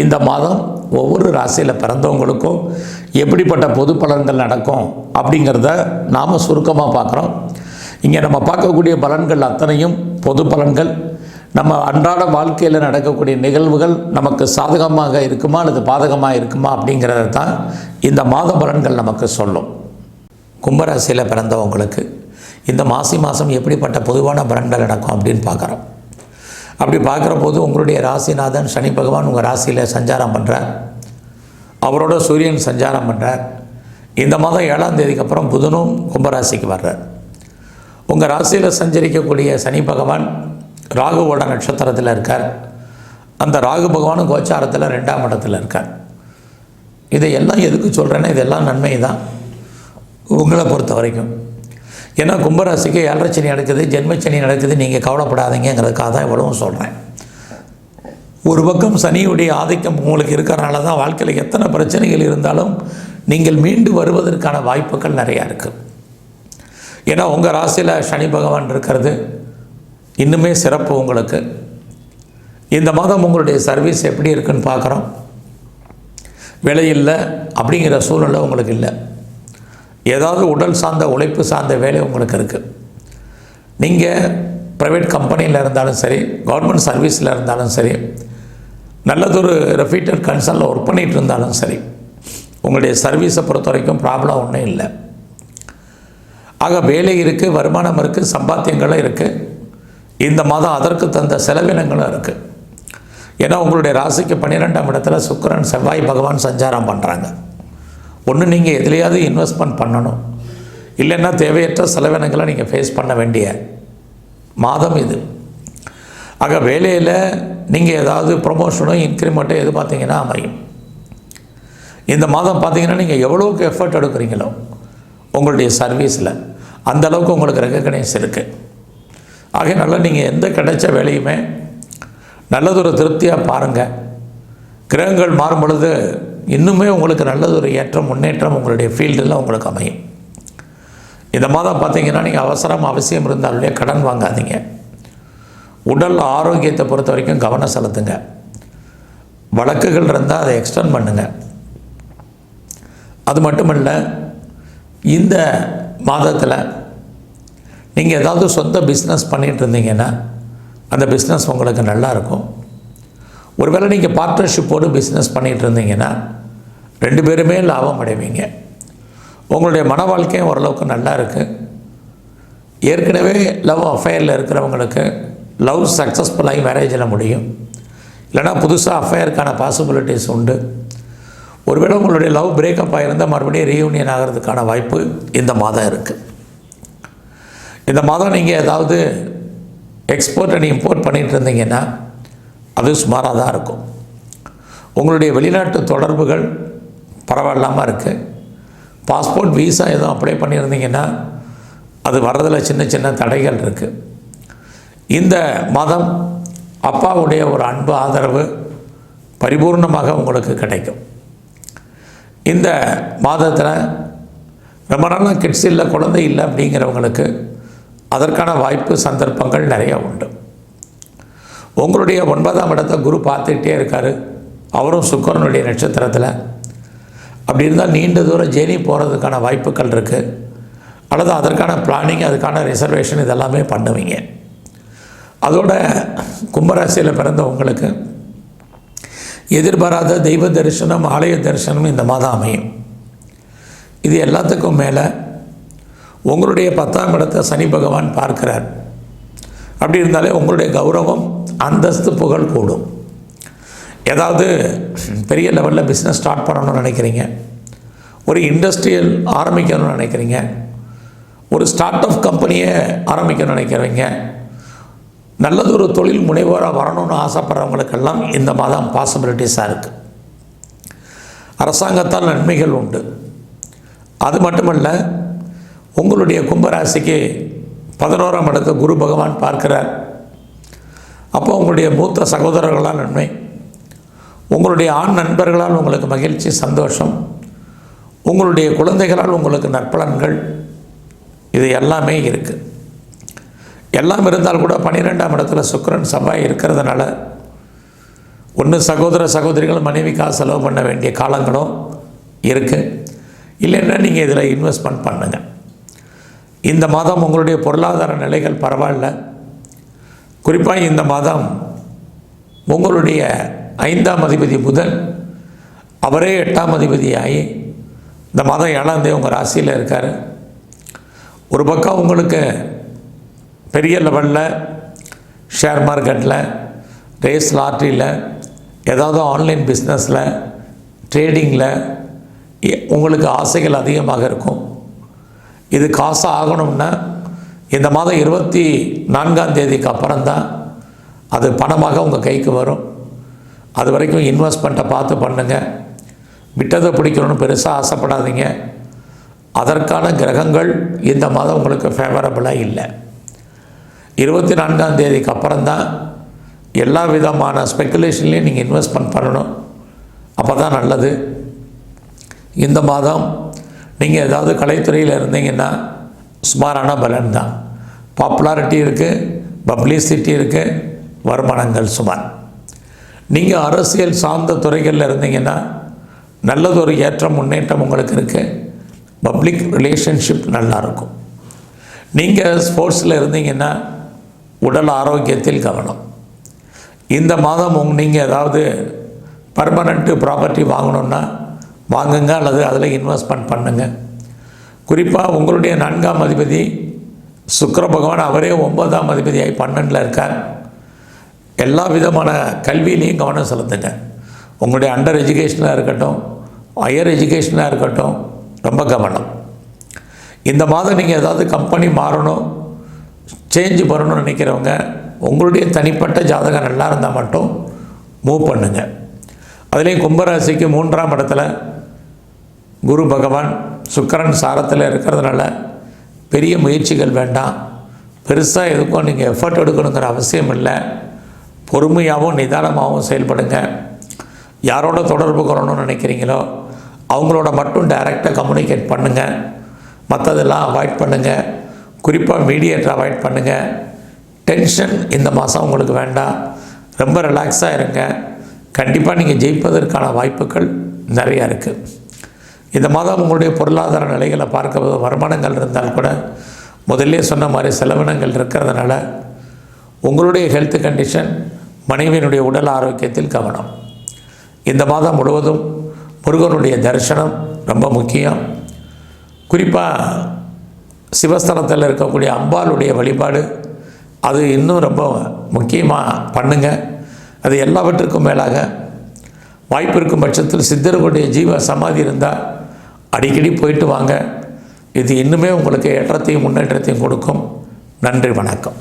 இந்த மாதம் ஒவ்வொரு ராசியில் பிறந்தவங்களுக்கும் எப்படிப்பட்ட பொது பலன்கள் நடக்கும் அப்படிங்கிறத நாம் சுருக்கமாக பார்க்குறோம். இங்கே நம்ம பார்க்கக்கூடிய பலன்கள் அத்தனையும் பொது பலன்கள். நம்ம அன்றாட வாழ்க்கையில் நடக்கக்கூடிய நிகழ்வுகள் நமக்கு சாதகமாக இருக்குமா அல்லது பாதகமாக இருக்குமா அப்படிங்கிறத தான் இந்த மாத பலன்கள் நமக்கு சொல்லும். கும்பராசியில் பிறந்தவங்களுக்கு இந்த மாசி மாதம் எப்படிப்பட்ட பொதுவான பலன்கள் நடக்கும் அப்படின்னு பார்க்குறோம். அப்படி பார்க்குற போது உங்களுடைய ராசிநாதன் சனி பகவான் உங்கள் ராசியில் சஞ்சாரம் பண்ணுறார் அவரோட சூரியன் சஞ்சாரம் பண்ணுறார் இந்த மாதம் ஏழாம் தேதிக்கு அப்புறம் புதனும் கும்பராசிக்கு வர்றார். உங்கள் ராசியில் சஞ்சரிக்கக்கூடிய சனி பகவான் ராகுவோட நட்சத்திரத்தில் இருக்கார். அந்த ராகு பகவானும் கோச்சாரத்தில் ரெண்டாம் இடத்துல இருக்கார். இதையெல்லாம் எதுக்கு சொல்கிறேன்னா இதெல்லாம் நன்மை தான் உங்களை பொறுத்த வரைக்கும். ஏன்னா கும்பராசிக்கு ஏழரை சனி நடக்குது ஜென்மச்சனி நடக்குது நீங்கள் கவலைப்படாதீங்கிறதுக்காக தான் இவ்வளவும் சொல்கிறேன் ஒரு பக்கம் சனியுடைய ஆதிக்கம் உங்களுக்கு இருக்கிறனால தான் வாழ்க்கையில் எத்தனை பிரச்சனைகள் இருந்தாலும் நீங்கள் மீண்டு வருவதற்கான வாய்ப்புகள் நிறையா இருக்குது ஏன்னா உங்கள் ராசியில் சனி பகவான் இருக்கிறது. இன்னுமே சிறப்பு உங்களுக்கு. இந்த மாதம் உங்களுடைய சர்வீஸ் எப்படி இருக்குன்னு பார்க்குறோம். விலை இல்லை அப்படிங்கிற சூழ்நிலை உங்களுக்கு இல்லை. ஏதாவது உடல் சார்ந்த உழைப்பு சார்ந்த வேலை உங்களுக்கு இருக்குது நீங்கள் ப்ரைவேட் கம்பெனியில் இருந்தாலும் சரி கவர்மெண்ட் சர்வீஸில் இருந்தாலும் சரி நல்லதொரு ரெஃபீட்டட் கன்சர்னில் ஒர்க் பண்ணிகிட்டு இருந்தாலும் சரி உங்களுடைய சர்வீஸை பொறுத்த வரைக்கும் ப்ராப்ளம் ஒன்றும் இல்லை. ஆக வேலை இருக்குது வருமானம் இருக்குது சம்பாத்தியங்களும் இருக்குது இந்த மாதம் அதற்கு தந்த செலவினங்களும் இருக்குது ஏன்னா உங்களுடைய ராசிக்கு பன்னிரெண்டாம் இடத்துல சுக்கரன் செவ்வாய் பகவான் சஞ்சாரம் பண்ணுறாங்க ஒன்று நீங்கள் எதுலையாவது இன்வெஸ்ட்மெண்ட் பண்ணணும். இல்லைன்னா தேவையற்ற செலவினங்களை நீங்கள் ஃபேஸ் பண்ண வேண்டிய மாதம் இது. ஆக வேலையில் நீங்கள் ஏதாவது ப்ரொமோஷனோ இன்க்ரிமெண்ட்டோ எது பார்த்தீங்கன்னா அமையும். இந்த மாதம் பார்த்தீங்கன்னா நீங்கள் எவ்வளோக்கு எஃபர்ட் எடுக்கிறீங்களோ உங்களுடைய சர்வீஸில் அந்த அளவுக்கு உங்களுக்கு ரெக்கக்னைஸ் இருக்குது ஆகையினால நீங்கள் எந்த கிடைச்ச வேலையுமே நல்லதொரு திருப்தியாக பாருங்கள் கிரகங்கள் மாறும் பொழுது இன்னுமே உங்களுக்கு நல்லதொரு ஏற்றம் முன்னேற்றம் உங்களுடைய ஃபீல்டில் உங்களுக்கு அமையும். இந்த மாதம் பார்த்தீங்கன்னா நீங்கள் அவசரம் அவசியம் இருந்தாலுடைய கடன் வாங்காதீங்க. உடல் ஆரோக்கியத்தை பொறுத்த வரைக்கும் கவனம் செலுத்துங்க. வழக்குகள் இருந்தால் அதை எக்ஸ்டெண்ட் பண்ணுங்கள் அது மட்டும் இல்லை இந்த மாதத்தில் நீங்கள் ஏதாவது சொந்த பிஸ்னஸ் பண்ணிகிட்டு இருந்தீங்கன்னா அந்த பிஸ்னஸ் உங்களுக்கு நல்லா இருக்கும். ஒருவேளை நீங்கள் பார்ட்னர்ஷிப்போடு பிஸ்னஸ் பண்ணிகிட்டு இருந்தீங்கன்னா ரெண்டு பேருமே லாபம் அடைவீங்க. உங்களுடைய மன வாழ்க்கையும் ஓரளவுக்கு நல்லா இருக்குது ஏற்கனவே லவ் அஃபேரில் இருக்கிறவங்களுக்கு லவ் சக்ஸஸ்ஃபுல்லாகி மேரேஜில் முடியும். இல்லைனா புதுசாக அஃபேருக்கான பாசிபிலிட்டிஸ் உண்டு. ஒருவேளை உங்களுடைய லவ் பிரேக்கப் ஆகிருந்தால் மறுபடியும் ரீயூனியன் ஆகிறதுக்கான வாய்ப்பு இந்த மாதம் இருக்குது இந்த மாதம் நீங்கள் ஏதாவது எக்ஸ்போர்ட் அண்ட் இம்போர்ட் பண்ணிகிட்டு இருந்தீங்கன்னா அது சுமாராக தான் இருக்கும். உங்களுடைய வெளிநாட்டு தொடர்புகள் பரவாயில்லாமல் இருக்குது பாஸ்போர்ட் வீசா எதுவும் அப்ளை பண்ணியிருந்தீங்கன்னா அது வர்றதில் சின்ன சின்ன தடைகள் இருக்குது இந்த மாதம் அப்பாவுடைய ஒரு அன்பு ஆதரவு பரிபூர்ணமாக உங்களுக்கு கிடைக்கும். இந்த மாதத்தில் ரொம்ப நாளாக கிட்ஸ் இல்லை குழந்தை இல்லை அப்படிங்கிறவங்களுக்கு அதற்கான வாய்ப்பு சந்தர்ப்பங்கள் நிறையா உண்டு. உங்களுடைய ஒன்பதாம் இடத்தை குரு பார்த்துக்கிட்டே இருக்கார். அவரும் சுக்கரனுடைய நட்சத்திரத்தில். அப்படி இருந்தால் நீண்ட தூரம் ஜேர்னி போகிறதுக்கான வாய்ப்புகள் இருக்குது அல்லது அதற்கான பிளானிங் அதுக்கான ரிசர்வேஷன் இதெல்லாமே பண்ணுவீங்க. அதோட கும்பராசியில் பிறந்த உங்களுக்கு எதிர்பாராத தெய்வ தரிசனம் ஆலய தரிசனம் இந்த மாதம் அமையும். இது எல்லாத்துக்கும் மேலே உங்களுடைய பத்தாம் இடத்தை சனி பகவான் பார்க்கிறார். அப்படி இருந்தாலே உங்களுடைய கௌரவம் அந்தஸ்து புகழ் கூடும். ஏதாவது பெரிய லெவலில் பிஸ்னஸ் ஸ்டார்ட் பண்ணணும்னு நினைக்கிறீங்க ஒரு இண்டஸ்ட்ரியல் ஆரம்பிக்கணும்னு நினைக்கிறீங்க ஒரு ஸ்டார்ட் அப் கம்பெனியை ஆரம்பிக்கணும்னு நினைக்கிறீங்க நல்லதொரு தொழில் முனைவோராக வரணும்னு ஆசைப்படுறவங்களுக்கெல்லாம் இந்த மாதம் பாசிபிலிட்டிஸாக இருக்குது அரசாங்கத்தால் நன்மைகள் உண்டு. அது மட்டுமல்ல உங்களுடைய கும்பராசிக்கு பதினோராம் இடத்தை குரு பகவான் பார்க்கிறார். அப்போ உங்களுடைய மூத்த சகோதரர்களால் நன்மை. உங்களுடைய ஆண் நண்பர்களால் உங்களுக்கு மகிழ்ச்சி சந்தோஷம். உங்களுடைய குழந்தைகளால் உங்களுக்கு நற்பலன்கள். இது எல்லாமே இருக்குது எல்லாம் இருந்தால் கூட பன்னிரெண்டாம் இடத்துல சுக்கரன் செவ்வாய் இருக்கிறதுனால ஒன்று சகோதர சகோதரிகள் மனைவிக்காக செலவு பண்ண வேண்டிய காலங்களும் இருக்குது இல்லைன்னா நீங்கள் இதில் இன்வெஸ்ட்மெண்ட் பண்ணுங்கள் இந்த மாதம் உங்களுடைய பொருளாதார நிலைகள் பரவாயில்ல. குறிப்பாக இந்த மாதம் உங்களுடைய ஐந்தாம் அதிபதி புதன் அவரே எட்டாம் அதிபதியாகி இந்த மாதம் ஏழாம் தேதி உங்கள் ராசியில் இருக்கார். ஒரு பக்கம் உங்களுக்கு பெரிய லெவலில் ஷேர் மார்க்கெட்டில் ரேஸ் லாட்ரியில் ஏதாவது ஆன்லைன் பிஸ்னஸில் ட்ரேடிங்கில் உங்களுக்கு ஆசைகள் அதிகமாக இருக்கும். இது காசு ஆகணும்னா இந்த மாதம் இருபத்தி நான்காம் தேதிக்கு அப்புறம்தான் அது பணமாக உங்கள் கைக்கு வரும். அது வரைக்கும் இன்வெஸ்ட்மெண்ட்டை பார்த்து பண்ணுங்கள் விட்டதை பிடிக்கணும்னு பெருசாக ஆசைப்படாதீங்க. அதற்கான கிரகங்கள் இந்த மாதம் உங்களுக்கு ஃபேவரபுளாக இல்லை. இருபத்தி நான்காம் தேதிக்கு அப்புறம்தான் எல்லா விதமான ஸ்பெக்குலேஷன்லேயும் நீங்கள் இன்வெஸ்ட்மெண்ட் பண்ணணும். அப்போ தான் நல்லது. இந்த மாதம் நீங்கள் ஏதாவது கலைத்துறையில் இருந்தீங்கன்னா சுமாரான பலன் தான். பாப்புலாரிட்டி இருக்குது பப்ளிசிட்டி இருக்குது வருமானங்கள் சுமார். நீங்கள் அரசியல் சார்ந்த துறைகளில் இருந்தீங்கன்னா நல்லதொரு ஏற்றம் முன்னேற்றம் உங்களுக்கு இருக்குது பப்ளிக் ரிலேஷன்ஷிப் நல்லாயிருக்கும் நீங்கள் ஸ்போர்ட்ஸில் இருந்தீங்கன்னா உடல் ஆரோக்கியத்தில் கவனம். இந்த மாதம் உங் நீங்கள் ஏதாவது பர்மனண்ட்டு ப்ராப்பர்ட்டி வாங்கணுன்னா வாங்குங்க அல்லது அதில் இன்வெஸ்ட்மெண்ட் பண்ணுங்கள் குறிப்பாக உங்களுடைய நான்காம் அதிபதி சுக்கர பகவான் அவரே ஒன்பதாம் அதிபதியாகி பன்னெண்டில் இருக்கார். எல்லா விதமான கல்வியிலையும் கவனம் செலுத்துங்க. உங்களுடைய அண்டர் எஜுகேஷனாக இருக்கட்டும் ஹையர் எஜுகேஷனாக இருக்கட்டும் ரொம்ப கவனம். இந்த மாதம் நீங்கள் ஏதாவது கம்பெனி மாறணும் சேஞ்ச் பண்ணணும்னு நினைக்கிறவங்க உங்களுடைய தனிப்பட்ட ஜாதகம் நல்லா இருந்தால் மட்டும் மூவ் பண்ணுங்கள் அதுலேயும் கும்பராசிக்கு மூன்றாம் இடத்துல குரு பகவான் சுக்கரன் சாரத்தில் இருக்கிறதுனால பெரிய முயற்சிகள் வேண்டாம். பெருசாக எதுக்கும் நீங்கள் எஃபர்ட் எடுக்கணுங்கிற அவசியம் இல்லை. பொறுமையாகவும் நிதானமாகவும் செயல்படுங்க. யாரோட தொடர்பு கொள்ளணும்னு நினைக்கிறீங்களோ அவங்களோட மட்டும் டைரெக்டாக கம்யூனிகேட் பண்ணுங்கள் மற்றதெல்லாம் அவாய்ட் பண்ணுங்கள் குறிப்பாக மீடியேட்டர் அவாய்ட் பண்ணுங்கள் டென்ஷன் இந்த மாதம் உங்களுக்கு வேண்டாம். ரொம்ப ரிலாக்ஸாக இருங்க. கண்டிப்பாக நீங்கள் ஜெயிப்பதற்கான வாய்ப்புகள் நிறையா இருக்குது இந்த மாதம் உங்களுடைய பொருளாதார நிலைகளை பார்க்கும்போது வருமானங்கள் இருந்தால் கூட முதல்ல சொன்ன மாதிரி செலவினங்கள் இருக்கிறதுனால உங்களுடைய ஹெல்த் கண்டிஷன் மனைவியினுடைய உடல் ஆரோக்கியத்தில் கவனம். இந்த மாதம் முழுவதும் முருகனுடைய தரிசனம் ரொம்ப முக்கியம். குறிப்பாக சிவஸ்தலத்தில் இருக்கக்கூடிய அம்பாளுடைய வழிபாடு அது இன்னும் ரொம்ப முக்கியமாக பண்ணுங்கள் அது எல்லாவற்றுக்கும் மேலாக வாய்ப்பு இருக்கும் பட்சத்தில் சித்தர்களுடைய ஜீவ சமாதி இருந்தால் அடிக்கடி போயிட்டு வாங்க. இது இன்னுமே உங்களுக்கு ஏற்றத்தையும் முன்னேற்றத்தையும் கொடுக்கும். நன்றி வணக்கம்.